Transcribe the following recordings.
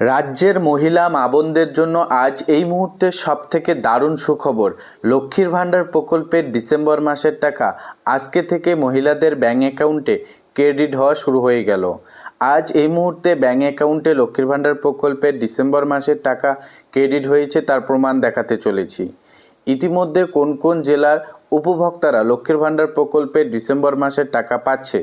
রাজ্যের মহিলা মা বোনদের জন্য আজ এই মুহূর্তে সব থেকে দারুণ সুখবর। লক্ষ্মীর ভাণ্ডার প্রকল্পের ডিসেম্বর মাসের টাকা আজকে থেকে মহিলাদের ব্যাঙ্ক অ্যাকাউন্টে ক্রেডিট হওয়া শুরু হয়ে গেল। আজ এই মুহূর্তে ব্যাঙ্ক অ্যাকাউন্টে লক্ষ্মীর ভাণ্ডার প্রকল্পের ডিসেম্বর মাসের টাকা ক্রেডিট হয়েছে তার প্রমাণ দেখাতে চলেছি। ইতিমধ্যে কোন কোন জেলার উপভোক্তারা লক্ষ্মীর ভাণ্ডার প্রকল্পের ডিসেম্বর মাসের টাকা পাচ্ছে?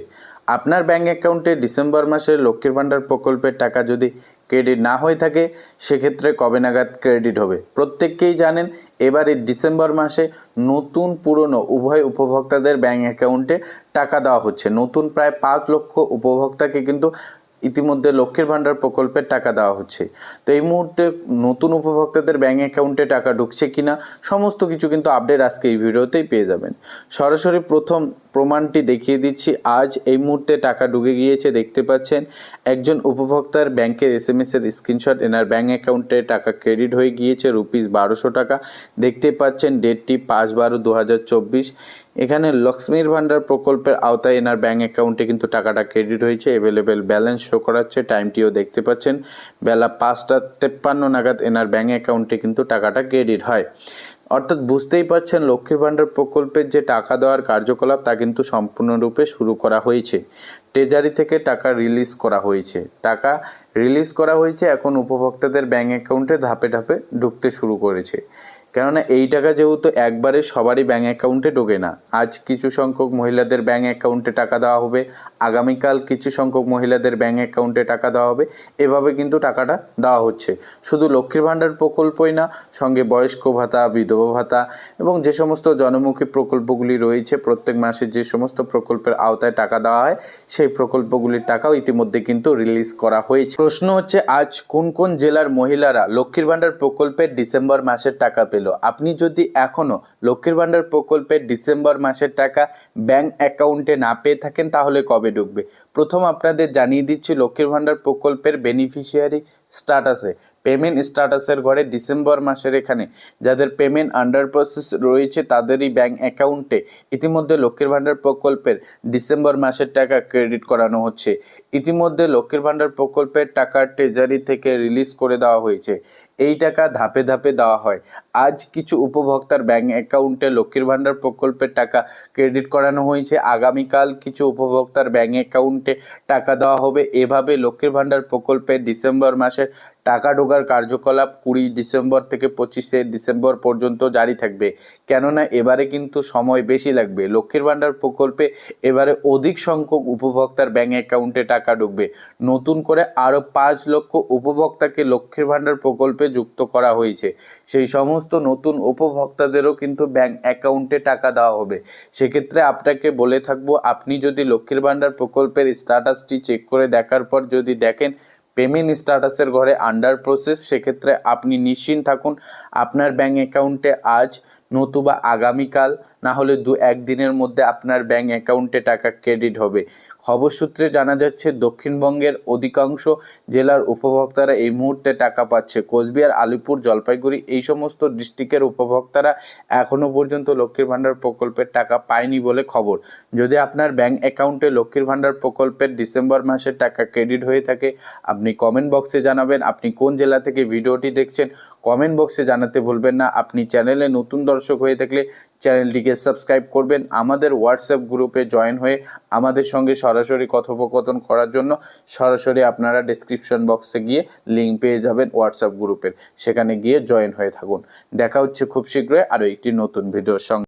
আপনার ব্যাঙ্ক অ্যাকাউন্টে ডিসেম্বর মাসের লক্ষ্মীর ভাণ্ডার প্রকল্পের টাকা যদি ক্রেডিট না হয়ে থাকে, সেক্ষেত্রে কবে নাগাদ ক্রেডিট হবে? প্রত্যেককেই জানেন এবারে ডিসেম্বর মাসে নতুন পুরনো উভয় উপভোক্তাদের ব্যাঙ্ক অ্যাকাউন্টে টাকা দেওয়া হচ্ছে। নতুন প্রায় পাঁচ লক্ষ উপভোক্তাকে কিন্তু ইতিমধ্যে লক্ষ্মীর ভাণ্ডার প্রকল্পের টাকা দেওয়া হচ্ছে। তো এই মুহূর্তে নতুন উপভোক্তাদের ব্যাঙ্ক অ্যাকাউন্টে টাকা ঢুকছে কিনা, সমস্ত কিছু কিন্তু আপডেট আজকে এই ভিডিওতেই পেয়ে যাবেন। সরাসরি প্রথম প্রমাণটি দেখিয়ে দিচ্ছি। আজ এই মুহূর্তে টাকা ঢুকে গিয়েছে, দেখতে পাচ্ছেন। একজন উপভোক্তার ব্যাংকের এস এম এর স্ক্রিনশট, এনার ব্যাঙ্ক অ্যাকাউন্টে টাকা ক্রেডিট হয়ে গিয়েছে, রুপিস বারোশো টাকা। দেখতে পাচ্ছেন ডেটটি পাঁচ বারো দু হাজার চব্বিশ। এখানে লক্ষ্মীর ভান্ডার প্রকল্পের আওতায় এনার ব্যাঙ্ক অ্যাকাউন্টে কিন্তু টাকাটা ক্রেডিট হয়েছে। অ্যাভেলেবেল ব্যালেন্স শো করাচ্ছে। টাইমটিও দেখতে পাচ্ছেন। বেলা পাঁচটা তেপ্পান্ন নাগাদ এনার ব্যাঙ্ক অ্যাকাউন্টে কিন্তু টাকাটা ক্রেডিট হয়। অর্থাৎ বুঝতেই পারছেন লক্ষ্মীর ভাণ্ডার প্রকল্পের যে টাকা দেওয়ার কার্যকলাপ তা কিন্তু সম্পূর্ণরূপে শুরু করা হয়েছে। ট্রেজারি থেকে টাকা রিলিজ করা হয়েছে। টাকা রিলিজ করা হয়েছে এখন উপভোক্তাদের ব্যাঙ্ক অ্যাকাউন্টে ধাপে ধাপে ঢুকতে শুরু করেছে। কেননা এই টাকা যেহেতু একবারে সবারই ব্যাঙ্ক অ্যাকাউন্টে ঢোকে না, আজ কিছু সংখ্যক মহিলাদের ব্যাঙ্ক অ্যাকাউন্টে টাকা দেওয়া হবে আগামীকাল কিছু সংখ্যক মহিলাদের ব্যাঙ্ক অ্যাকাউন্টে টাকা দেওয়া হবে। এভাবে কিন্তু টাকাটা দেওয়া হচ্ছে। শুধু লক্ষ্মীর ভাণ্ডার প্রকল্পই না, সঙ্গে বয়স্ক ভাতা, বিধবা ভাতা এবং যে সমস্ত জনমুখী প্রকল্পগুলি রয়েছে, প্রত্যেক মাসে যে সমস্ত প্রকল্পের আওতায় টাকা দেওয়া হয়, সেই প্রকল্পগুলির টাকাও ইতিমধ্যে কিন্তু রিলিজ করা হয়েছে। প্রশ্ন হচ্ছে, আজ কোন কোন জেলার মহিলারা লক্ষ্মীর ভাণ্ডার প্রকল্পের ডিসেম্বর মাসের টাকা পেল? আপনি যদি এখনও লক্ষ্মীর ভাণ্ডার প্রকল্পের ডিসেম্বর মাসের টাকা ব্যাংক অ্যাকাউন্টে না পেয়ে থাকেন, তাহলে কবে ঢুকবে। প্রথম আপনাদের জানিয়ে দিচ্ছি, লক্ষ্মীর ভাণ্ডার প্রকল্পের বেনিফিশিয়ারি স্ট্যাটাসে পেমেন্ট স্ট্যাটাসের ঘরে ডিসেম্বর মাসের এখানে। যাদের পেমেন্ট আন্ডার প্রসেস রয়েছে, তাদেরই ব্যাংক অ্যাকাউন্টে ইতিমধ্যে লক্ষ্মীর ভাণ্ডার প্রকল্পের ডিসেম্বর মাসের টাকা ক্রেডিট করানো হচ্ছে। ইতিমধ্যে লক্ষ্মীর ভাণ্ডার প্রকল্পের টাকা ট্রেজারি থেকে রিলিজ করে দেওয়া হয়েছে। এই টাকা ধাপে ধাপে দেওয়া হয়। আজ কিছু উপভোক্তার ব্যাংক অ্যাকাউন্টে লক্ষ্মীর ভাণ্ডার প্রকল্পের টাকা ক্রেডিট করানো হয়েছে। আগামীকাল কিছু উপভোক্তার ব্যাংক অ্যাকাউন্টে টাকা দেওয়া হবে। এভাবে লক্ষ্মীর ভাণ্ডার প্রকল্পের ডিসেম্বর মাসের টাকা ঢোকার কার্যকলাপ কুড়ি ডিসেম্বর থেকে পঁচিশে ডিসেম্বর পর্যন্ত জারি থাকবে। কেননা এবারে কিন্তু সময় বেশি লাগবে। লক্ষ্মীর ভাণ্ডার প্রকল্পে এবারে অধিক সংখ্যক উপভোক্তার ব্যাংক অ্যাকাউন্টে টাকা ঢুকবে। নতুন করে আরও পাঁচ লক্ষ উপভোক্তাকে লক্ষ্মীর ভাণ্ডার প্রকল্পে যুক্ত করা হয়েছে। সেই সমস্ত নতুন উপভোক্তাদেরও কিন্তু ব্যাংক অ্যাকাউন্টে টাকা দেওয়া হবে। সেক্ষেত্রে আপনাকে বলে থাকব, আপনি যদি লক্ষ্মীর ভাণ্ডার প্রকল্পের স্ট্যাটাসটি চেক করে দেখার পর যদি দেখেন পেমেন্ট স্ট্যাটাসের ঘরে আন্ডার প্রসেস, সেক্ষেত্রে আপনি নিশ্চিন্ত থাকুন, আপনার ব্যাঙ্ক অ্যাকাউন্টে আজ নতুবা আগামীকাল, না হলে দু একদিনের মধ্যে আপনার ব্যাঙ্ক অ্যাকাউন্টে টাকা ক্রেডিট হবে। খবর সূত্রে জানা যাচ্ছে, দক্ষিণবঙ্গের অধিকাংশ জেলার উপভোক্তারা এই মুহূর্তে টাকা পাচ্ছে। কোচবিহার, আলিপুর, জলপাইগুড়ি এই সমস্ত ডিস্ট্রিক্টের উপভোক্তারা এখনও পর্যন্ত লক্ষ্মীর ভাণ্ডার প্রকল্পের টাকা পায়নি বলে খবর। যদি আপনার ব্যাঙ্ক অ্যাকাউন্টে লক্ষ্মীর ভাণ্ডার প্রকল্পের ডিসেম্বর মাসের টাকা ক্রেডিট হয়ে থাকে, আপনি কমেন্ট বক্সে জানাবেন। আপনি কোন জেলা থেকে ভিডিওটি দেখছেন কমেন্ট বক্সে জানাতে ভুলবেন না। আপনি চ্যানেলে নতুন দর্শক হয়ে থাকলে চ্যানেলটিকে সাবস্ক্রাইব করবেন। আমাদের হোয়াটসঅ্যাপ গ্রুপে জয়েন হয়ে আমাদের সঙ্গে সরাসরি কথোপকথন করার জন্য সরাসরি আপনারা ডিসক্রিপশন বক্সে গিয়ে লিঙ্ক পেয়ে যাবেন হোয়াটসঅ্যাপ গ্রুপের সেখানে গিয়ে জয়েন হয়ে থাকুন। দেখা হচ্ছে খুব শীঘ্রই আরও একটি নতুন ভিডিওর সঙ্গে।